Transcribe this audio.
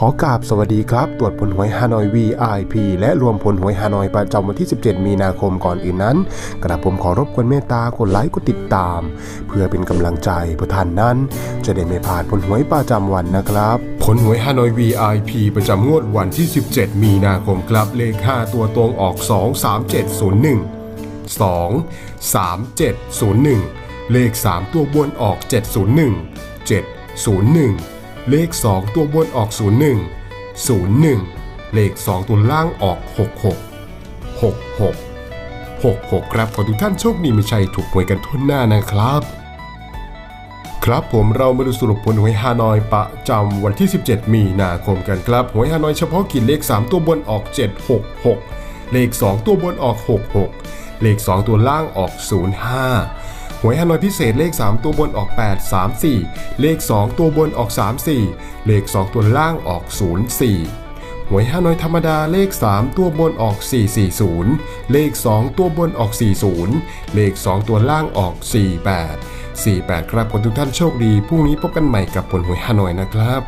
ขอกราบสวัสดีครับ ตรวจผลหวยฮานอย VIP และรวมผลหวยฮานอยประจำวันที่ 17 มีนาคมก่อนอื่นนั้น กระผมขอรบกวนเมตตากดไลค์กดติดตาม เพื่อเป็นกำลังใจเพื่อท่านนั้น จะได้ไม่พลาดผลหวยประจำวันนะครับ ผลหวยฮานอย VIP ประจำงวดวันที่ 17 มีนาคมครับเลข 5 ตัวตรงออก 23701 2 3 7 0 1 เลข 3 ตัวบนออก 701 701 เลข 2 ตัวบนออก 01 01 เลข 2 ตัวล่างออก 66 66 66 ครับขอทุกท่านโชคดีไม่ใช่ถูกหวยกันทุนหน้านะครับ ครับผมเรามาดูสรุปผลหวยฮานอยประจำวันที่ 17 มีนาคมกันครับหวยฮานอยเฉพาะกิจเลข 3 ตัวบนออก 766 เลข 2 ตัวบนออก 66 เลข 2 ตัวล่างออก 05ห วยฮานอยพิเศษเลข 3 ตัวบนออก 834 เลข 2 ตัวบนออก 34 เลข 2 ตัวล่างออก 04หวยฮานอยธรรมดาเลข 3 ตัวบนออก 440 เลข 2 ตัวบนออก 40 เลข 2 ตัวล่างออก 48 48 ครับขอทุกท่านโชคดี พรุ่งนี้พบกันใหม่กับผลหวยฮานอยนะครับ